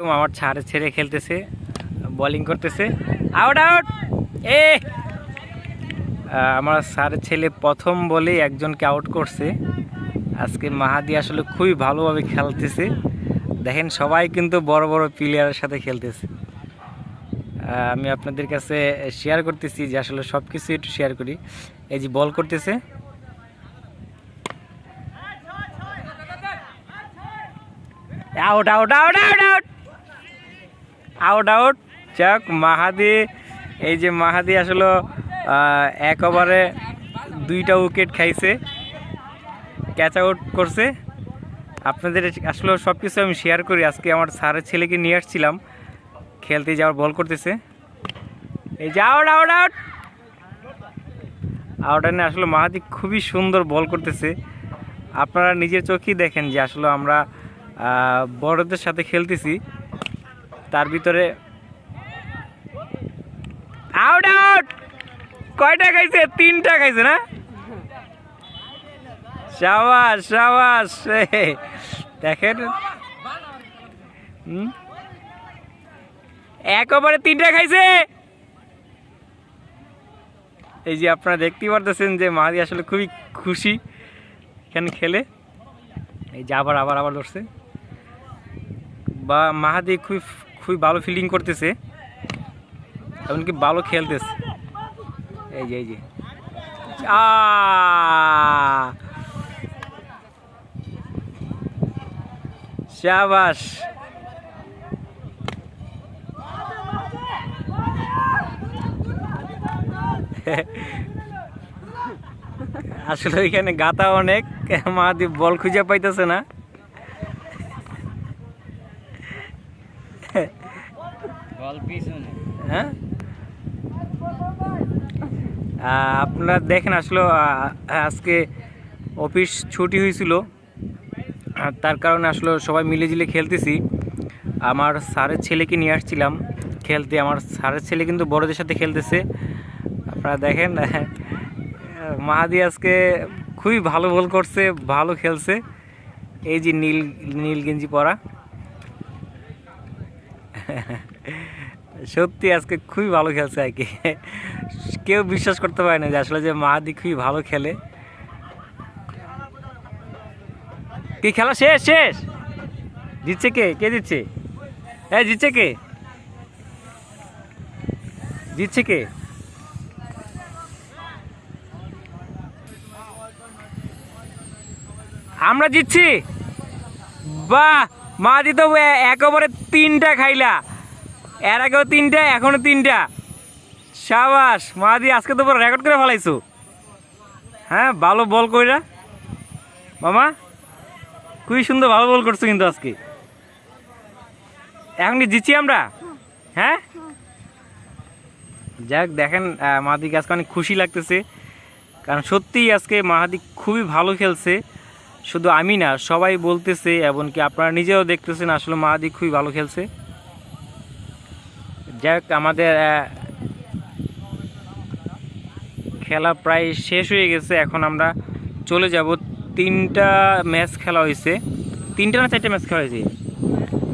আমার ছাড়ে ছেড়ে খেলতেছে বোলিং করতেছে। আউট আউট এ! আমার স্যারের ছেলে প্রথম বলে একজনকে আউট করছে। আজকে মাহাদি আসলে খুবই ভালোভাবে খেলতেছে। দেখেন সবাই কিন্তু বড় বড় প্লেয়ারের সাথে খেলতেছে। আমি আপনাদের কাছে শেয়ার করতেছি যে আসলে সব কিছু একটু শেয়ার করি। এই যে বল করতেছে। Out out out out out out out যাক, মাহাদি, এই যে মাহাদি আসলে এক ওভারে দুইটা উইকেট খাইছে ক্যাচ আউট করছে। আপনাদের আসলে সব কিছু আমি শেয়ার করি। আজকে আমার স্যারের ছেলেকে নিয়ে আসছিলাম। খেলতে যাওয়ার বল করতেছে। এই যে আউট আউট আউট আউটানে আসলে মাহাদি খুবই সুন্দর বল করতেছে। আপনারা নিজের চোখেই দেখেন যে আসলে আমরা বড়দের সাথে খেলতেছি। তার ভিতরে আউট আউট কয়টা খাইছে? তিনটা খাইছে না? সাবাস সাবাস দেখেন? এক ওভারে তিনটা খাইছে? এই যে আপনারা দেখতেই পারতেছেন যে মাহাদি আসলে খুবই খুশি এখানে খেলে। এই যে আবার আবার আবার ধরছে বা মাহাদি খুবই খুবই ভালো ফিল্ডিং করতেছে। এমনকি ভালো খেলতেছে। এই যে এই যে। আ শাবাশ আসলে ওইখানে গাতা অনেক মাহাদি বল খুঁজে পাইতেছে না। হ্যাঁ? আপনারা দেখেন আসলে আজকে অফিস ছুটি হয়েছিল। তার কারণে আসলে সবাই মিলেজিলে খেলতেছি। আমার স্যারের ছেলেকে নিয়ে আসছিলাম খেলতে। আমার স্যারের ছেলে কিন্তু বড়দের সাথে খেলতেছে। আপনারা দেখেন মাহাদি আজকে খুবই ভালো বল করছে, ভালো খেলছে। এই যে নীল নীল গেঞ্জি পরা। সত্যি আজকে খুবই ভালো খেলছে আর কি। কেউ বিশ্বাস করতে পারে না যে আসলে যে মাহাদি খুবই ভালো খেলে। কি খেলা? শেষ শেষ। জিতছে কে? কে জিতছে হ্যাঁ জিতছে কে? জিতছে কে? আমরা জিতছি। বাহ! মাদি তো একেবারে তিনটা খাইলা। এর আগেও তিনটা, এখনও তিনটা। সাবাস মাদি আজকে তো রেকর্ড করে ফেলাইছো। হ্যাঁ ভালো বল কইরা। মামা, খুবই সুন্দর ভালো বল করছ কিন্তু আজকে। এখন কি জিতছি আমরা? হ্যাঁ? যাক, দেখেন মাহাদিকে আজকে অনেক খুশি লাগতেছে। কারণ সত্যিই আজকে মাহাদি খুবই ভালো খেলছে। শুধু আমি না, সবাই বলতেছে এমনকি আপনারা নিজেও দেখতেছেন আসলে মাহাদি খুবই ভালো খেলছে। যাক আমাদের খেলা প্রায় শেষ হয়ে গেছে। এখন আমরা চলে যাব। তিনটা ম্যাচ খেলা হয়েছে। তিনটা না চারটা ম্যাচ খেলা হয়েছে?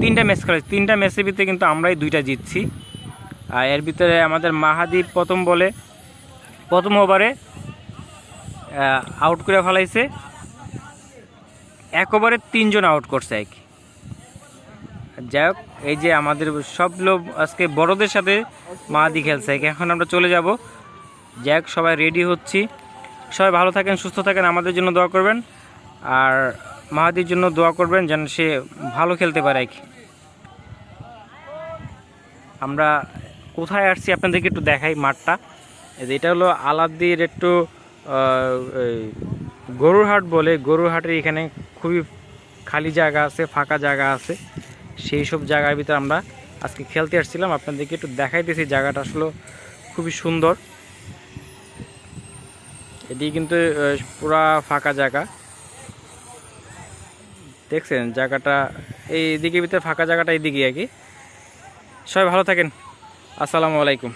তিনটা ম্যাচ খেলা হয়েছে। তিনটা ম্যাচের ভিতরে কিন্তু আমরাই দুইটা জিতছি। আর এর ভিতরে আমাদের মাহাদি প্রথম বলে, প্রথম ওভারে আউট করে ফেলাইছে। এক ওভারে তিনজন আউট করছে এক। যাই হোক, এই যে আমাদের সব লোক আজকে বড়দের সাথে মাহাদি খেলছে। আর কি। এখন আমরা চলে যাব। যাই হোক, সবাই রেডি হচ্ছি। সবাই ভালো থাকেন, সুস্থ থাকেন, আমাদের জন্য দোয়া করবেন। আর মাহাদির জন্য দোয়া করবেন যেন সে ভালো খেলতে পারে আর কি আমরা কোথায় আসছি আপনাদেরকে একটু দেখাই মাঠটা। এটা হলো আলাদির একটু গরুর হাট বলে গরুর হাটের এখানে খুবই খালি জায়গা আছে, ফাঁকা জায়গা আছে। সেই সব জায়গার ভিতরে আমরা আজকে খেলতে আসছিলাম। আপনাদেরকে একটু দেখাইতেছি, জায়গাটা আসলে খুবই সুন্দর। এটি কিন্তু পুরা ফাঁকা জায়গা। দেখছেন জায়গাটা, এই দিকের ভিতরে ফাঁকা জায়গাটা এইদিকে আর কি। সবাই ভালো থাকেন। আসসালামু আলাইকুম।